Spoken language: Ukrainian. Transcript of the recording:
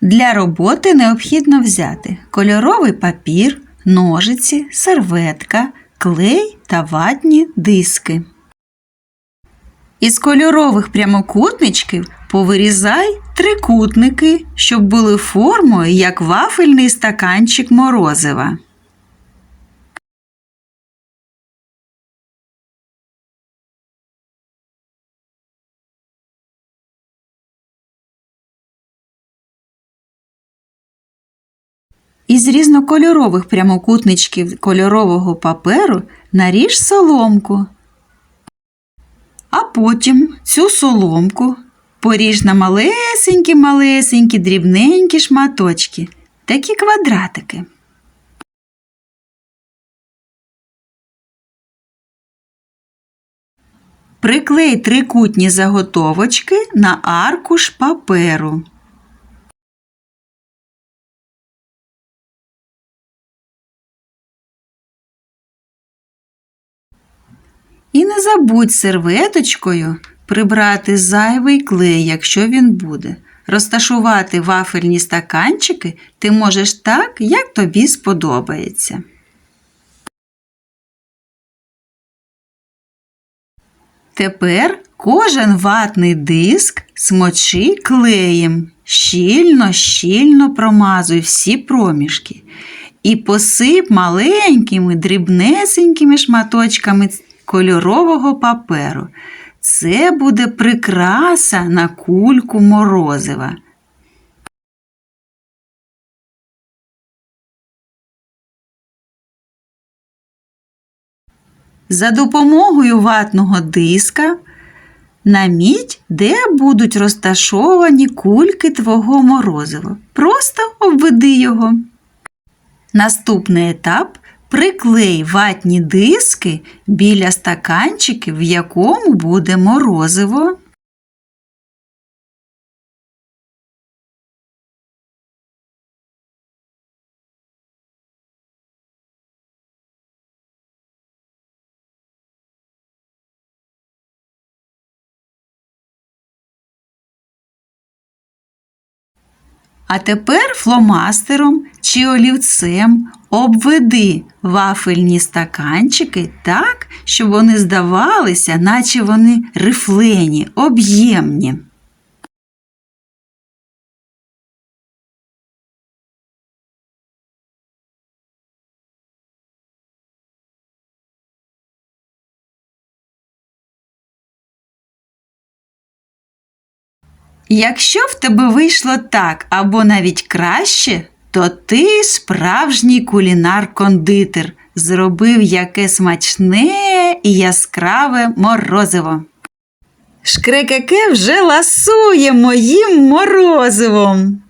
Для роботи необхідно взяти кольоровий папір, ножиці, серветка, клей та ватні диски. Із кольорових прямокутничків повирізай трикутники, щоб були формою, як вафельний стаканчик морозива. Із різнокольорових прямокутничків кольорового паперу наріж соломку. А потім цю соломку поріж на малесенькі-малесенькі дрібненькі шматочки, такі квадратики. Приклей трикутні заготовочки на аркуш паперу. І не забудь серветочкою прибрати зайвий клей, якщо він буде. Розташувати вафельні стаканчики ти можеш так, як тобі сподобається. Тепер кожен ватний диск смочи клеєм, щільно-щільно промазуй всі проміжки і посип маленькими дрібнесенькими шматочками кольорового паперу. Це буде прикраса на кульку морозива. За допомогою ватного диска наміть, де будуть розташовані кульки твого морозива. Просто обведи його. Наступний етап приклей ватні диски біля стаканчиків, в якому буде морозиво. А тепер фломастером чи олівцем обведи вафельні стаканчики так, щоб вони здавалися, наче вони рифлені, об'ємні. Якщо в тебе вийшло так або навіть краще, то ти справжній кулінар-кондитер, зробив яке смачне і яскраве морозиво. Шкрекаке вже ласує моїм морозивом.